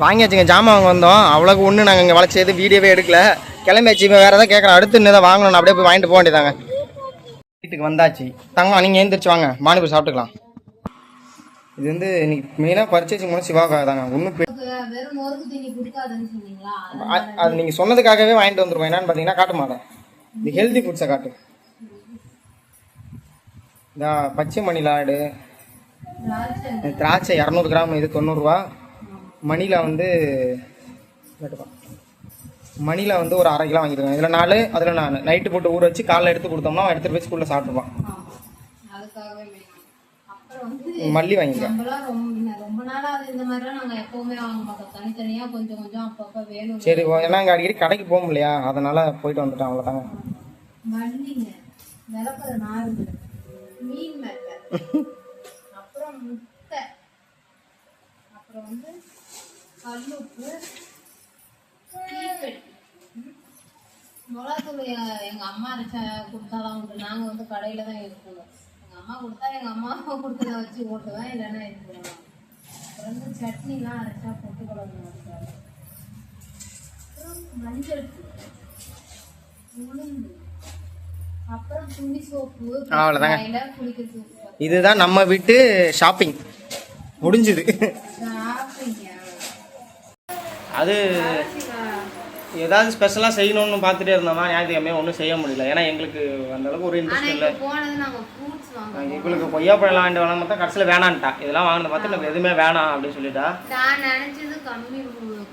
வாங்கியாச்சுங்க ஜாமான் வாங்க வந்தோம். அவ்வளோக்கு ஒன்று நாங்கள் இங்கே வளர்ச்சி எதுவும் வீடியோவே எடுக்கல. கிளம்பியாச்சு இப்போ வேறு எதாவது கேட்குறேன். அடுத்து இன்னும் எதாவது வாங்கணும் அப்படியே போய் வாங்கிட்டு போக வேண்டியதாங்க வீட்டுக்கு வந்தாச்சு. தங்கம் நீங்கள் எழுந்திரிச்சு வாங்க. மாணிப்பூர் சாப்பிட்டுக்கலாம். இது வந்து இன்னைக்கு மெயினாக பர்ச்சேசிங் மூலம் சிவாக்காக தாங்க ஒன்றும் தீனி அது நீங்கள் சொன்னதுக்காகவே வாங்கிட்டு வந்துருவோம். என்னன்னு பார்த்தீங்கன்னா காட்டு மாட்டேன் இந்த ஹெல்தி ஃபுட்ஸை காட்டு. இந்த பச்சை மணிலாடு திராட்சை. திராட்சை இரநூறு கிராம் இது தொண்ணூறுரூவா மணிலா வந்து மணிலா வந்து ஒரு அரை கிலோ வாங்கிடுவேன் இதில் நாலு அதில் நாலு. நைட்டு போட்டு ஊற வச்சு காலைல எடுத்து கொடுத்தோம்னா அவன் எடுத்துகிட்டு போய் ஸ்கூலில் சாப்பிட்டுப்பான். மல்லி வாங்கிக்கலாம் ரொம்ப ரொம்ப நாளா அது இந்த மாதிரிலாம் நாங்க எப்பவுமே வாங்க மாட்டோம். தனித்தனியா கொஞ்சம் கொஞ்சம் அப்பப்ப வேணும் சரி ஏன்னா இங்கே அடிக்கடி கடைக்கு போக முடியலையா? அதனால் போயிட்டு வந்துட்டேன். அவ்வளோதாங்க மல்லிங்க விளக்குற நாருங்க மீன் மெத்த அப்புறம் முட்டை. அப்புறம் வந்து கல்லுப்பு. மிளகாத்தூள் எ- எங்க அம்மா அரைச்சா கொடுத்தாதான் உண்டு. நாங்க வந்து கடையில தான் யூஸ் பண்ணுவோம் எங்க அம்மா கொடுத்தா எங்க அம்மா கொடுத்தத வச்சு ஓட்டுவேன் இல்லைன்னா இது பண்ணுவேன் அப்புறம் வந்து சட்னிலாம் அரைச்சா பொட்டு குழம்பு வைப்பாங்க. அப்புறம் மஞ்சள் உளுந்து. அப்புறம் துணி சோப்பு. சோப்பு. இதுதான் நம்ம வீட்டு ஷாப்பிங் முடிஞ்சுது. அது ஏதாவது ஸ்பெஷலாக செய்யணும்னு பார்த்துட்டே இருந்தோமா? ஞாயிற்றுக்கிழமை ஒன்றும் செய்ய முடியல. ஏன்னா எங்களுக்கு அந்த அளவுக்கு ஒரு இன்ட்ரெஸ்ட் இல்லை. வாங்க இவளுக்கு கொய்யாப்பழம் வாங்கிட்டு வேணாம் பார்த்தா கடைசியில் வேணான்ட்டா. இதெல்லாம் வாங்கின பார்த்து எனக்கு எதுவுமே வேணாம் அப்படின்னு சொல்லிட்டா. நான் நினைச்சது கம்மி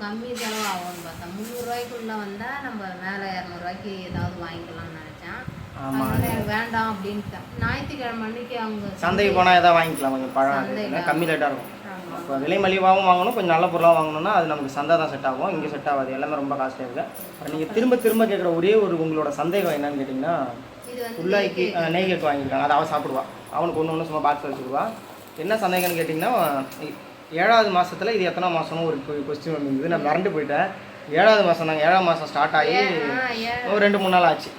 கம்மி செலவு ஆகும்னு பார்த்தேன். முந்நூறு ரூபாய்க்குள்ள வந்தா நம்ம மேல இரநூறுவாய்க்கு ஏதாவது வாங்கிக்கலாம்னு நினைச்சேன். ஆமா. அதனால எனக்கு வேண்டாம் அப்படின்ட்டேன். ஞாயிற்றுக்கிழமை அன்னைக்கு அவங்க சந்தைக்கு போனால் எதாவது வாங்கிக்கலாம். கொஞ்சம் பழம் கம்மி ரேட்டாக இருக்கும். இப்போ விலை மலிவாகவும் வாங்கணும் கொஞ்சம் நல்ல பொருளாக வாங்கணும்னா அது நமக்கு சந்தை தான் செட் ஆகும். இங்கே செட் ஆகாது. எல்லாமே ரொம்ப காஸ்ட்லியாக இருக்குது அப்புறம் நீங்கள் திரும்ப திரும்ப கேட்குற ஒரே ஒரு உங்களோட சந்தேகம் என்னன்னு கேட்டிங்கன்னா உள்ளாய்க்கு நெய் கேக் வாங்கியிருக்காங்க. அதை அவன் சாப்பிடுவா. அவனுக்கு ஒன்று ஒன்று சும்மா பாக்ஸ் வச்சுக்குவா என்ன சந்தேகம்னு கேட்டிங்கன்னா ஏழாவது மாசத்துல இது எத்தனை மாதம்னு ஒரு கொஸ்டின் வந்திருந்தது நான் மறந்து போயிட்டேன். ஏழாவது மாதம் தாங்க. ஏழாம் மாதம் ஸ்டார்ட் ஆகி ஒரு ரெண்டு மூணு நாள் ஆச்சு.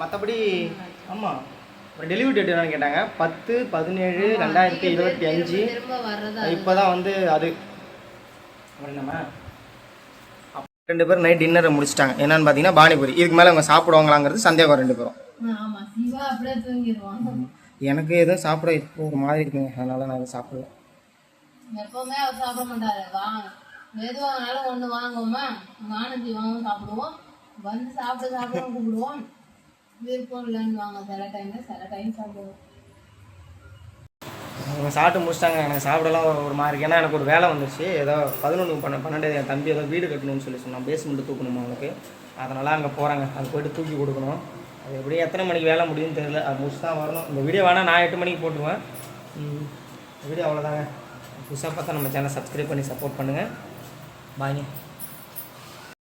மற்றபடி ஆமாம் ஒரு டெலிவரி டேட் என்னன்னு கேட்டாங்க. பத்து பதினேழு ரெண்டாயிரத்தி இருபத்தி அஞ்சு. இப்போ தான் வந்து அது. அப்ப ரெண்டு பேரும் நைட் டின்னரை முடிச்சிட்டாங்க. என்னன்னு பார்த்தீங்கன்னா பானிபூரி. இதுக்கு மேலே அவங்க சாப்பிடுவாங்களாங்கிறது சந்தேகம் ரெண்டு பேரும். எனக்கு எதுவும் சாப்பிட இப்போ ஒரு மாதிரி இருக்குங்க அதனால நான் எதுவும் சாப்பிடல. எப்பவுமே அவர் சாப்பிட மாட்டாரு. வாங்க எது வாங்கினாலும் ஒண்ணு வாங்குவோமா? வானதி வாங்கவும் சாப்பிடுவோம். வந்து சாப்பிட்டு சாப்பிட கூப்பிடுவோம். விருப்பம் இல்லைன்னு வாங்க. சில சில டைம் சாப்பிடுவோம். அவங்க சாப்பிட்டு முடிச்சிட்டாங்க. எனக்கு சாப்பிடலாம் ஒரு- மாதிரி இருக்கு. ஏன்னா எனக்கு ஒரு வேலை வந்துருச்சு. ஏதோ பதினொன்று பண்ண பன்னெண்டு என் தம்பி ஏதோ வீடு கட்டணும்னு சொல்லி சொன்னான். பேஸ்மெண்ட் தூக்கணுமா அவனுக்கு? அதனால் அங்கே போகிறாங்க அது போயிட்டு தூக்கி கொடுக்கணும். அது எப்படியும் எத்தனை மணிக்கு வேலை முடியும்னு தெரியல. அது முடிச்சு தான் வரணும். இந்த வீடியோ வேணால் நான் எட்டு மணிக்கு போட்டுருவேன். வீடியோ அவ்வளோதாங்க புதுசாக பார்த்தா நம்ம சேனல் சப்ஸ்கிரைப் பண்ணி சப்போர்ட் பண்ணுங்கள் பாய்ங்க